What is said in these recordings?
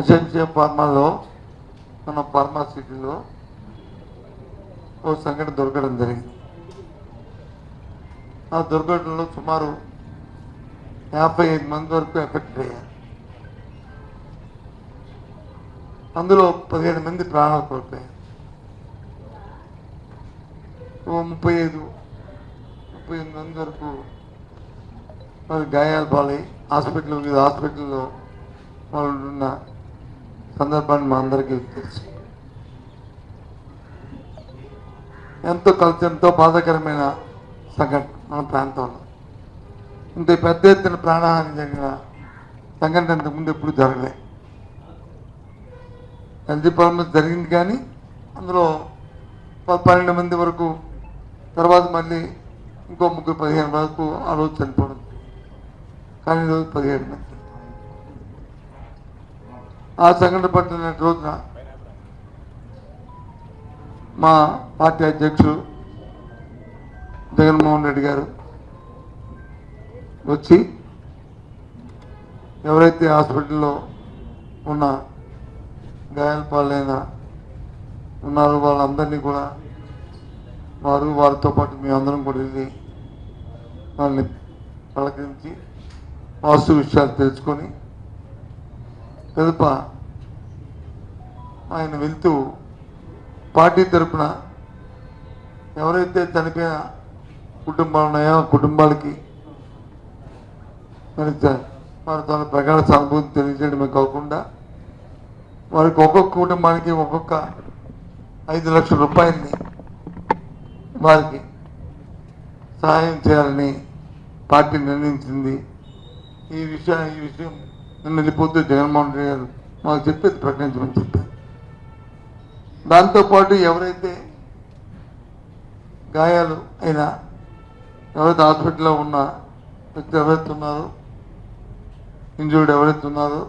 ఎస్ఎంసీఎం ఫార్మాలో మన ఫార్మా సిటీలో ఓ సంఘటన దొరకడం జరిగింది. ఆ దుర్ఘటనలో సుమారు యాభై ఐదు మంది వరకు ఎఫెక్ట్ అయ్యారు. అందులో పదిహేడు మంది ప్రాణాలు కోల్పోయారు. ఓ ముప్పై ఐదు ముప్పై ఎనిమిది మంది వరకు మరి గాయాలు పాలై హాస్పిటల్ వివిధ హాస్పిటల్లో వాళ్ళు ఉన్న సందర్భాన్ని మా అందరికీ తెలుసు. ఎంతో కలిసి ఎంతో బాధాకరమైన సంఘటన మన ప్రాంతంలో. ఇంత పెద్ద ఎత్తున ప్రాణహాని జరిగిన సంఘటన ఇంతకుముందు ఎప్పుడు జరగలే. ఎల్జీపురంలో జరిగింది కానీ అందులో పన్నెండు మంది వరకు తర్వాత మళ్ళీ ఇంకో ముగ్గురు పదిహేను వరకు ఆ రోజు చనిపోవడం. కానీ ఈరోజు పదిహేడు మంది. ఆ సంఘటన పట్టిన రోజున మా పార్టీ అధ్యక్షుడు జగన్మోహన్ రెడ్డి గారు వచ్చి ఎవరైతే హాస్పిటల్లో ఉన్న గాయాల పాలైన ఉన్నారో వాళ్ళందరినీ కూడా వారు వారితో పాటు మేము అందరం కూడా వెళ్ళి వాళ్ళని పలకరించి వాస్తు విషయాలు తెలుసుకొని కదప ఆయన వెళ్తూ పార్టీ తరపున ఎవరైతే చనిపోయిన కుటుంబాలు ఉన్నాయో కుటుంబాలకి మరి వారు వారి తన ప్రగాఢ సానుభూతి తెలియజేయడమే కాకుండా వారికి ఒక్కొక్క కుటుంబానికి ఒక్కొక్క ఐదు లక్షల రూపాయలని వారికి సహాయం చేయాలని పార్టీ నిర్ణయించింది. ఈ విషయం ఈ విషయం నిన్న వెళ్ళిపోతే జగన్మోహన్ రెడ్డి గారు. మాకు చెప్పేది ప్రకటించమని చెప్పారు. దాంతోపాటు ఎవరైతే గాయాలు అయినా ఎవరైతే హాస్పిటల్లో ఉన్న వ్యక్తి ఎవరైతే ఉన్నారో ఇంజూర్డ్ ఎవరైతే ఉన్నారో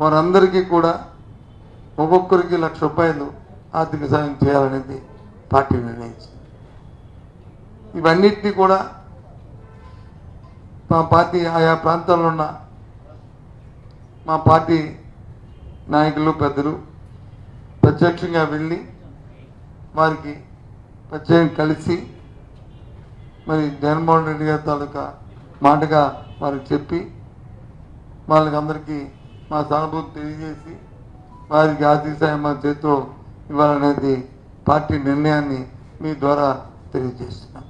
వారందరికీ కూడా ఒక్కొక్కరికి లక్ష రూపాయలు ఆర్థిక సాయం చేయాలనేది పార్టీ నిర్ణయించింది. ఇవన్నిటినీ కూడా మా పార్టీ ఆయా ప్రాంతాల్లో ఉన్న మా పార్టీ నాయకులు పెద్దలు ప్రత్యక్షంగా వెళ్ళి వారికి ప్రత్యేకం కలిసి మరి జగన్మోహన్ రెడ్డి గారి తాలూకా మాటగా వారికి చెప్పి వాళ్ళకి అందరికీ మా సానుభూతి తెలియజేసి వారికి ఆర్థిక సాయం మా చేతిలో ఇవ్వాలనేది పార్టీ నిర్ణయాన్ని మీ ద్వారా తెలియజేస్తున్నాం.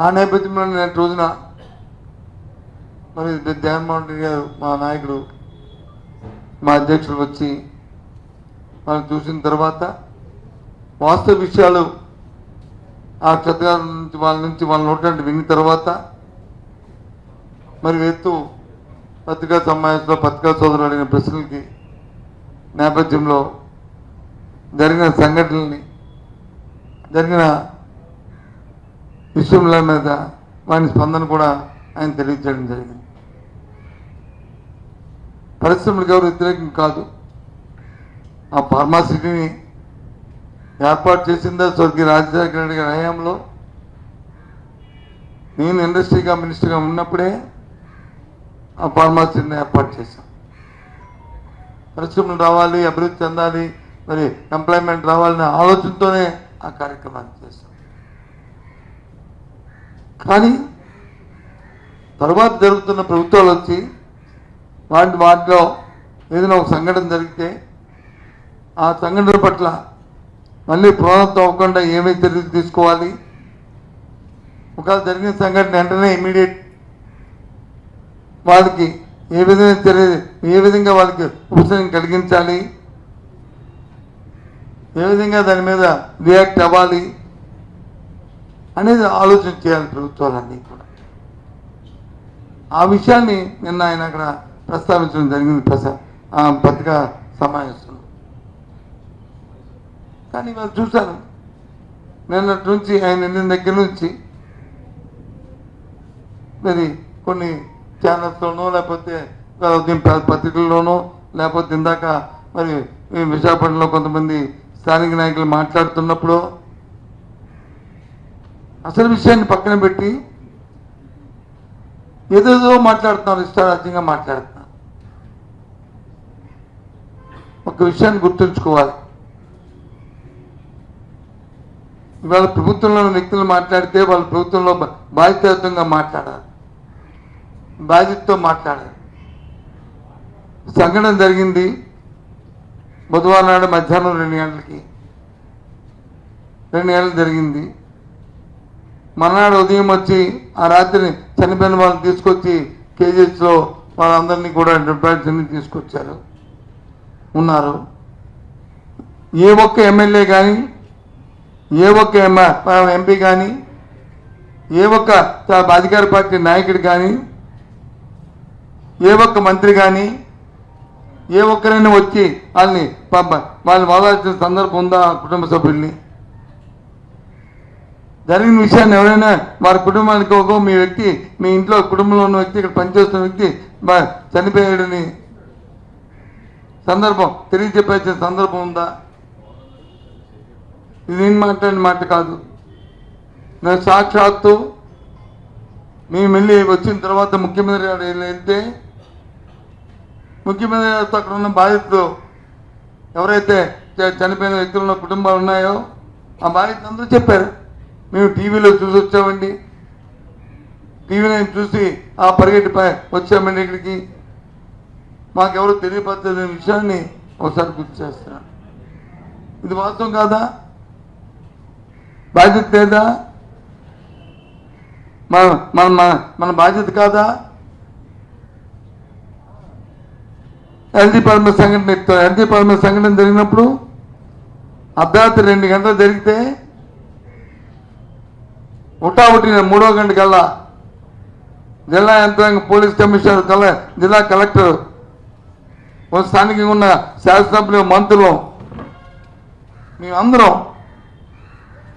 ఆ నేపథ్యంలో నేను రోజున మరి జగన్మోహన్ రెడ్డి గారు మా నాయకుడు మా అధ్యక్షులు వచ్చి మనం చూసిన తర్వాత వాస్తవ విషయాలు ఆ చెత్తగా నుంచి వాళ్ళ నుంచి వాళ్ళ నోటి విన్న తర్వాత మరి ఎత్తు పత్రికా సమావేశంలో పత్రికా సోదరులు అడిగిన ప్రశ్నలకి నేపథ్యంలో జరిగిన సంఘటనల్ని జరిగిన విషయంలో మీద వాని స్పందన కూడా ఆయన తెలియజేయడం జరిగింది. పరిశ్రమలకు ఎవరు వ్యతిరేకం కాదు. ఆ ఫార్మాసిటీని ఏర్పాటు చేసిందా స్వర్గీయ రాజశేఖర రెడ్డి గారి హయాంలో? నేను ఇండస్ట్రీగా మినిస్టర్గా ఉన్నప్పుడే ఆ ఫార్మాసిటీని ఏర్పాటు చేశాం పరిశ్రమలు రావాలి అభివృద్ధి చెందాలి మరి ఎంప్లాయ్మెంట్ రావాలనే ఆలోచనతోనే ఆ కార్యక్రమాన్ని చేశాం కానీ తర్వాత జరుగుతున్న ప్రభుత్వాలు వచ్చి వాటి వాటిలో ఏదైనా ఒక సంఘటన జరిగితే ఆ సంఘటన పట్ల మళ్ళీ పునరుద్ధం అవ్వకుండా ఏమేమి చర్యలు తీసుకోవాలి? ఒకవేళ జరిగిన సంఘటన వెంటనే ఇమీడియట్ వాళ్ళకి ఏ విధంగా చర్య ఏ విధంగా వాళ్ళకి ఉపశమనం కలిగించాలి? ఏ విధంగా దాని మీద రియాక్ట్ అవ్వాలి? అనేది ఆలోచన చేయాలి ప్రభుత్వాలన్నీ కూడా. ఆ విషయాన్ని నిన్న ఆయన అక్కడ ప్రస్తావించడం జరిగింది. ప్రసా ఆ పత్రికా సమావేశంలో. కానీ ఇవాళ చూశాను. నిన్నటి నుంచి ఆయన నిన్న దగ్గర నుంచి మరి కొన్ని ఛానల్స్లోనో లేకపోతే ఉదయం పత్రికల్లోనో లేకపోతే ఇందాక మరి విశాఖపట్నంలో కొంతమంది స్థానిక నాయకులు మాట్లాడుతున్నప్పుడు అసలు విషయాన్ని పక్కన పెట్టి ఏదేదో మాట్లాడుతున్నారు ఇష్టారాజ్యంగా మాట్లాడుతున్నారు. ఒక విషయాన్ని గుర్తుంచుకోవాలి. ఇవాళ ప్రభుత్వంలో వ్యక్తులు మాట్లాడితే వాళ్ళ ప్రభుత్వంలో బాధ్యతాయుతంగా మాట్లాడాలి. బాధ్యతతో మాట్లాడాలి. సంఘటన జరిగింది బుధవారం నాడు మధ్యాహ్నం రెండు గంటలకి. రెండు గంటలు జరిగింది. మర్నాడు ఉదయం వచ్చి ఆ రాత్రి చనిపోయిన వాళ్ళని తీసుకొచ్చి కేజీహెచ్లో వాళ్ళందరినీ కూడా డిపార్ట్మెంట్ తీసుకొచ్చారు. ఉన్నారు. ఏ ఒక్క ఎమ్మెల్యే కానీ ఏ ఒక్క ఎంపీ కానీ ఏ ఒక్క అధికార పార్టీ నాయకుడు కానీ ఏ ఒక్క మంత్రి కానీ ఏ ఒక్కరైనా వచ్చి వాళ్ళని పాప వాళ్ళని వాదాల్సిన సందర్భం ఉందా కుటుంబ సభ్యుల్ని? జరిగిన విషయాన్ని ఎవరైనా వారి కుటుంబానికి ఒక మీ వ్యక్తి మీ ఇంట్లో కుటుంబంలో ఉన్న వ్యక్తి ఇక్కడ పనిచేస్తున్న వ్యక్తి చనిపోయాడని సందర్భం తెలియజెప్పాల్సిన సందర్భం ఉందా? ఇది నేను మాట్లాడిన మాట కాదు. నేను సాక్షాత్తు మేము వెళ్ళి వచ్చిన తర్వాత ముఖ్యమంత్రి గారు వెళ్తే ముఖ్యమంత్రి గారితో అక్కడ ఉన్న బాధితులు ఎవరైతే చ- చనిపోయిన వ్యక్తులు కుటుంబాలు ఉన్నాయో ఆ బాధితులు అందరూ చెప్పారు మేము టీవీలో చూసి వచ్చామండి. టీవీలో చూసి ఆ పరిగెట్టి వచ్చామండి ఇక్కడికి. మాకెవరు తెలియపరచలేని విషయాన్ని ఒకసారి గుర్తు చేస్తున్నాను ఇది వాస్తవం కాదా? బాధ్యత లేదా? మన మన మన- బాధ్యత కాదా? ఎల్జీ పరమ సంఘటన ఎత్తారు ఎల్జీ పరమ సంఘటన జరిగినప్పుడు అర్ధరాత్రి రెండు గంటలు జరిగితే ఉటా ఉట్టిన మూడో గంట కల్లా జిల్లా యంత్రాంగం పోలీస్ కమిషనర్ కల జిల్లా కలెక్టర్ ఓ స్థానికంగా ఉన్న శాసనసభ్యులు మంత్రులు మేమందరం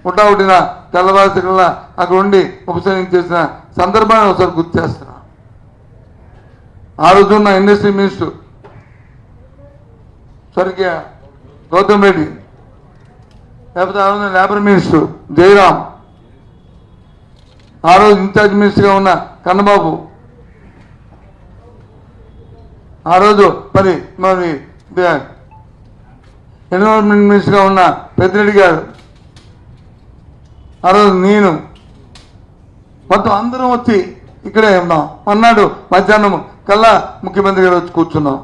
ఉటా ఉట్టిన అక్కడ ఉండి ఉపసంహరణ చేసిన సందర్భాన్ని ఒకసారి గుర్తు చేస్తున్నా. ఆ రోజు ఉన్న ఇండస్ట్రీ మినిస్టర్ స్వర్గీయ గౌతమ్ రెడ్డి లేకపోతే ఆ లేబర్ మినిస్టర్ జయరాం ఆ రోజు ఇన్ఛార్జ్ మినిస్టర్గా ఉన్న కన్నబాబు ఆ రోజు మరి మరి ఎన్విరాన్మెంట్ మినిస్టర్గా ఉన్న పెద్దిరెడ్డి గారు ఆ రోజు నేను మొత్తం అందరం వచ్చి ఇక్కడే ఉన్నాం. అన్నాడు మధ్యాహ్నం కల్లా ముఖ్యమంత్రి గారు వచ్చి కూర్చున్నాం.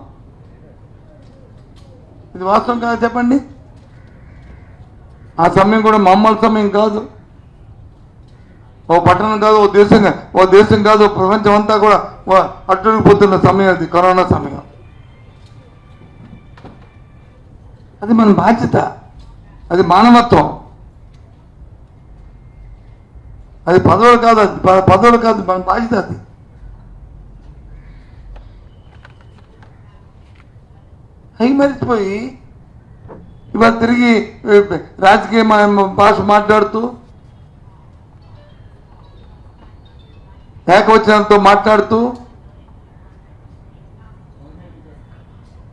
ఇది వాస్తవం కాదు చెప్పండి? ఆ సమయం కూడా మామూలు సమయం కాదు. ఓ పట్టణం కాదు ఓ దేశం ఓ దేశం కాదు ప్రపంచం అంతా కూడా ఓ సమయం అది కరోనా సమయం. అది మన బాధ్యత. అది మానవత్వం. అది పదవులు కాదు అది పదవులు కాదు మన బాధ్యత అది. అవి మరిచిపోయి ఇవాళ తిరిగి రాజకీయ భాష మాట్లాడుతూ ఏకవచనంతో మాట్లాడుతూ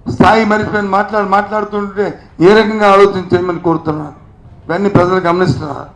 స్థాయి మరిచిపోయిన మాట్లాడి మాట్లాడుతుంటే ఏ రకంగా ఆలోచన చేయమని కోరుతున్నాను ఇవన్నీ ప్రజలు గమనిస్తున్నారు?